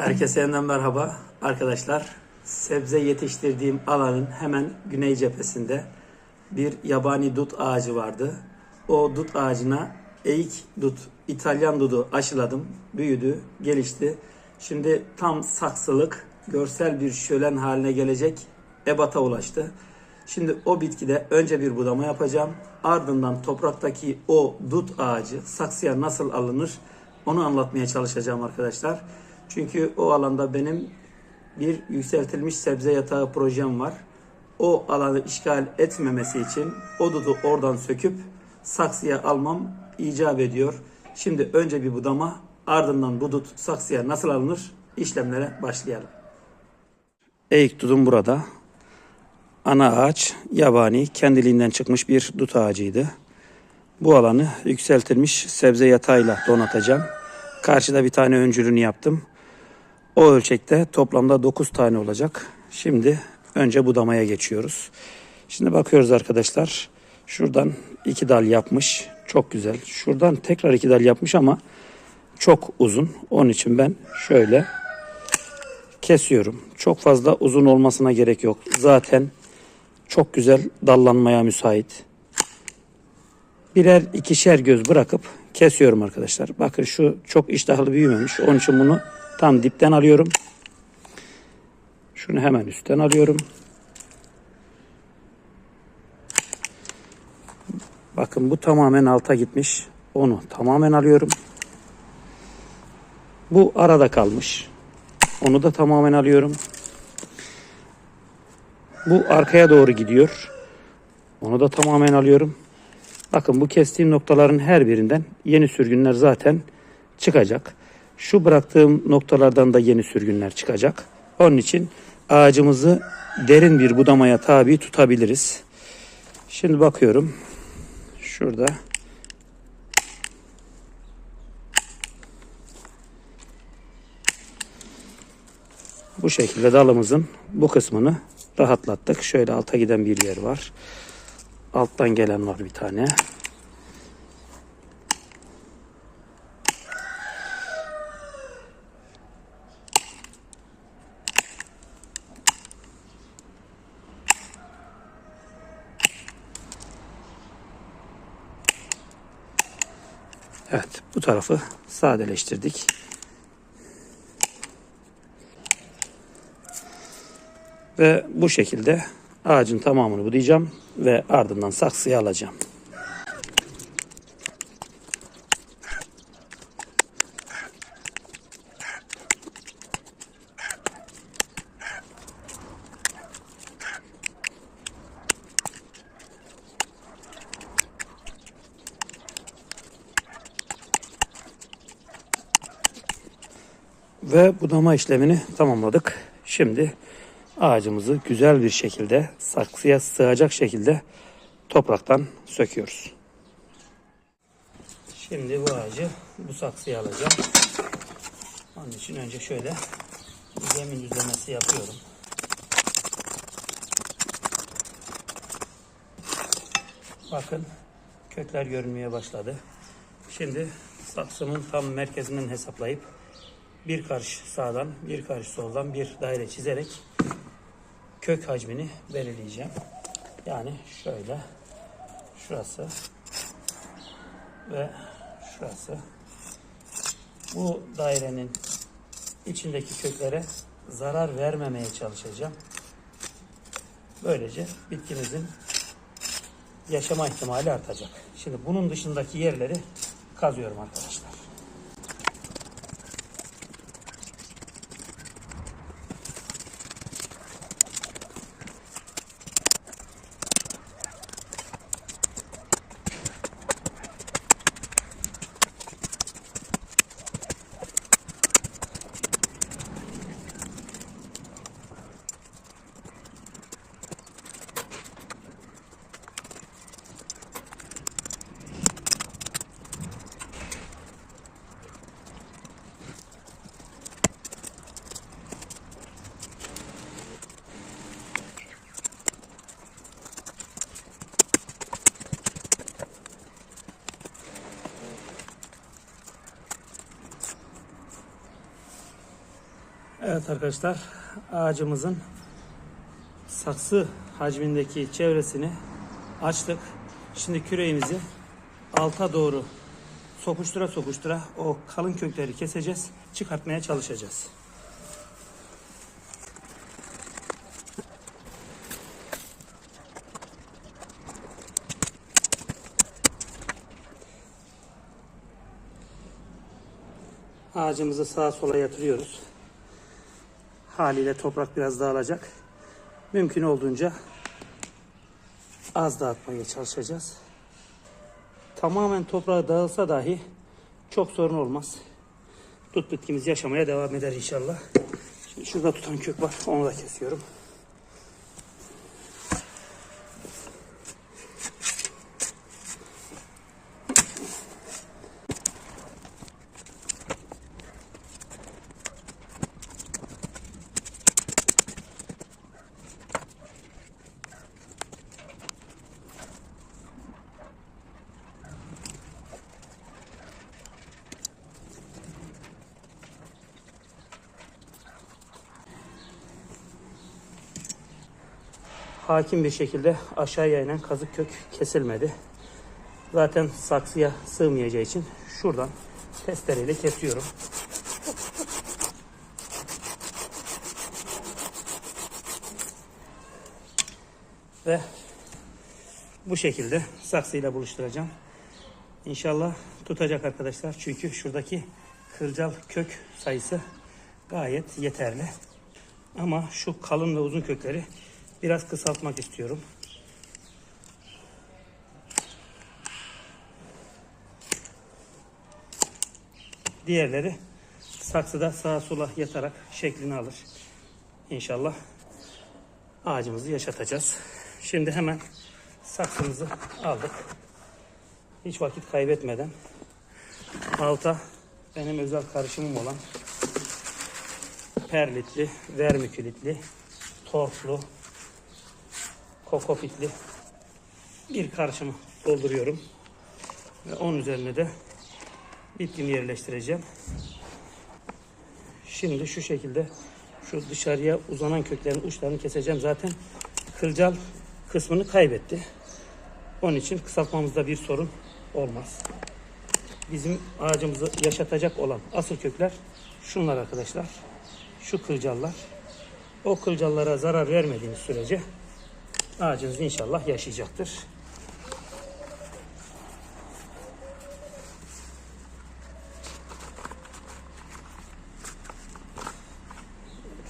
Herkese yeniden merhaba arkadaşlar. Sebze yetiştirdiğim alanın hemen güney cephesinde bir yabani dut ağacı vardı. O dut ağacına eğik dut, İtalyan dudu aşıladım. Büyüdü, gelişti. Şimdi tam saksılık, görsel bir şölen haline gelecek ebata ulaştı. Şimdi o bitkide önce bir budama yapacağım. Ardından topraktaki o dut ağacı saksıya nasıl alınır onu anlatmaya çalışacağım arkadaşlar. Çünkü o alanda benim bir yükseltilmiş sebze yatağı projem var. O alanı işgal etmemesi için o dudu oradan söküp saksıya almam icap ediyor. Şimdi önce bir budama ardından bu dut saksıya nasıl alınır işlemlere başlayalım. Eğik dudum burada. Ana ağaç yabani kendiliğinden çıkmış bir dut ağacıydı. Bu alanı yükseltilmiş sebze yatağıyla donatacağım. Karşıda bir tane öncülünü yaptım. O ölçekte toplamda 9 tane olacak. Şimdi önce budamaya geçiyoruz. Şimdi bakıyoruz arkadaşlar. Şuradan iki dal yapmış. Çok güzel. Şuradan tekrar iki dal yapmış ama çok uzun. Onun için ben şöyle kesiyorum. Çok fazla uzun olmasına gerek yok. Zaten çok güzel dallanmaya müsait. Birer ikişer göz bırakıp kesiyorum arkadaşlar. Bakın şu çok iştahlı büyümemiş. Onun için bunu tam dipten alıyorum. Şunu hemen üstten alıyorum. Bakın bu tamamen alta gitmiş. Onu tamamen alıyorum. Bu arada kalmış. Onu da tamamen alıyorum. Bu arkaya doğru gidiyor. Onu da tamamen alıyorum. Bakın bu kestiğim noktaların her birinden yeni sürgünler zaten çıkacak. Şu bıraktığım noktalardan da yeni sürgünler çıkacak. Onun için ağacımızı derin bir budamaya tabi tutabiliriz. Şimdi bakıyorum. Şurada. Bu şekilde dalımızın bu kısmını rahatlattık. Şöyle alta giden bir yer var. Alttan gelen var bir tane. Evet, bu tarafı sadeleştirdik. Ve bu şekilde ağacın tamamını budayacağım ve ardından saksıya alacağım. Ve budama işlemini tamamladık. Şimdi ağacımızı güzel bir şekilde saksıya sığacak şekilde topraktan söküyoruz. Şimdi bu ağacı bu saksıya alacağım. Onun için önce şöyle zemin düzlemesi yapıyorum. Bakın kökler görünmeye başladı. Şimdi saksımın tam merkezinden hesaplayıp bir karış sağdan bir karış soldan bir daire çizerek kök hacmini belirleyeceğim. Yani şöyle şurası ve şurası. Bu dairenin içindeki köklere zarar vermemeye çalışacağım. Böylece bitkimizin yaşama ihtimali artacak. Şimdi bunun dışındaki yerleri kazıyorum arkadaşlar. Evet arkadaşlar ağacımızın saksı hacmindeki çevresini açtık. Şimdi küreğimizi alta doğru sokuştura sokuştura o kalın kökleri keseceğiz. Çıkartmaya çalışacağız. Ağacımızı sağa sola yatırıyoruz. Haliyle toprak biraz dağılacak. Mümkün olduğunca az dağıtmaya çalışacağız. Tamamen toprağı dağılsa dahi çok sorun olmaz. Tut bitkimiz yaşamaya devam eder inşallah. Şimdi şurada tutan kök var. Onu da kesiyorum. Hakim bir şekilde aşağıya inen kazık kök kesilmedi. Zaten saksıya sığmayacağı için şuradan testereyle kesiyorum. Ve bu şekilde saksıyla buluşturacağım. İnşallah tutacak arkadaşlar. Çünkü şuradaki kırcal kök sayısı gayet yeterli. Ama şu kalın ve uzun kökleri biraz kısaltmak istiyorum. Diğerleri saksıda sağa sola yatarak şeklini alır. İnşallah ağacımızı yaşatacağız. Şimdi hemen saksımızı aldık. Hiç vakit kaybetmeden alta benim özel karışımım olan perlitli, vermikülitli, torflu, kokopitli bir karışımı dolduruyorum. Ve onun üzerine de bitkimi yerleştireceğim. Şimdi şu şekilde şu dışarıya uzanan köklerin uçlarını keseceğim. Zaten kılcal kısmını kaybetti. Onun için kısaltmamızda bir sorun olmaz. Bizim ağacımızı yaşatacak olan asıl kökler şunlar arkadaşlar. Şu kılcallar. O kılcallara zarar vermediğiniz sürece ağacınız inşallah yaşayacaktır.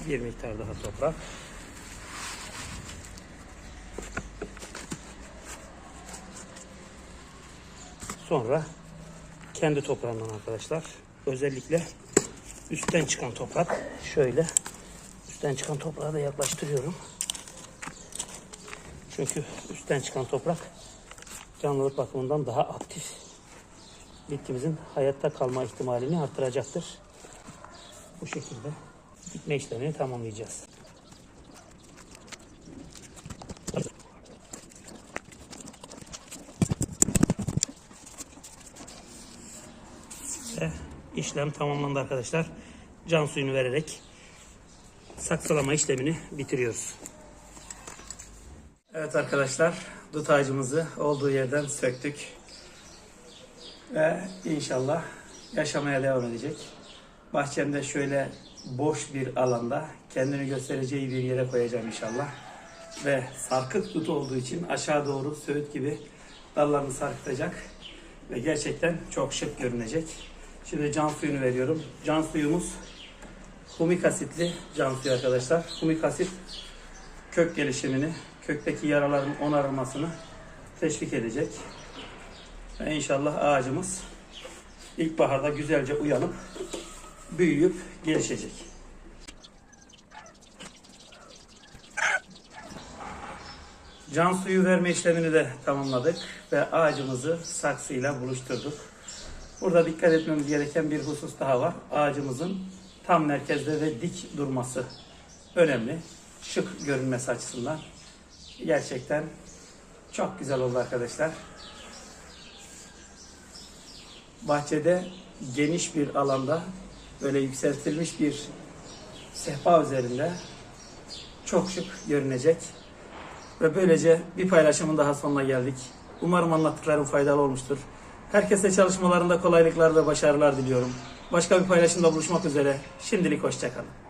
Bir miktar daha toprak. Sonra kendi toprağından arkadaşlar özellikle üstten çıkan toprak şöyle üstten çıkan toprağı da yaklaştırıyorum. Çünkü üstten çıkan toprak canlılık bakımından daha aktif. Bitkimizin hayatta kalma ihtimalini artıracaktır. Bu şekilde dikme işlemini tamamlayacağız. Ve işlem tamamlandı arkadaşlar. Can suyunu vererek saksılama işlemini bitiriyoruz. Evet arkadaşlar, dut ağacımızı olduğu yerden söktük. Ve inşallah yaşamaya devam edecek. Bahçemde şöyle boş bir alanda kendini göstereceği bir yere koyacağım inşallah. Ve sarkık dut olduğu için aşağı doğru söğüt gibi dallarını sarkıtacak. Ve gerçekten çok şık görünecek. Şimdi can suyunu veriyorum. Can suyumuz humik asitli can suyu arkadaşlar. Humik asit kök gelişimini, kökteki yaraların onarılmasını teşvik edecek. Ve inşallah ağacımız ilkbaharda güzelce uyanıp büyüyüp gelişecek. Can suyu verme işlemini de tamamladık ve ağacımızı saksıyla buluşturduk. Burada dikkat etmemiz gereken bir husus daha var. Ağacımızın tam merkezde ve dik durması önemli. Şık görünmesi açısından. Gerçekten çok güzel oldu arkadaşlar. Bahçede geniş bir alanda böyle yükseltilmiş bir sehpa üzerinde çok şık görünecek. Ve böylece bir paylaşımın daha sonuna geldik. Umarım anlattıklarım faydalı olmuştur. Herkese çalışmalarında kolaylıklar ve başarılar diliyorum. Başka bir paylaşımda buluşmak üzere. Şimdilik hoşçakalın.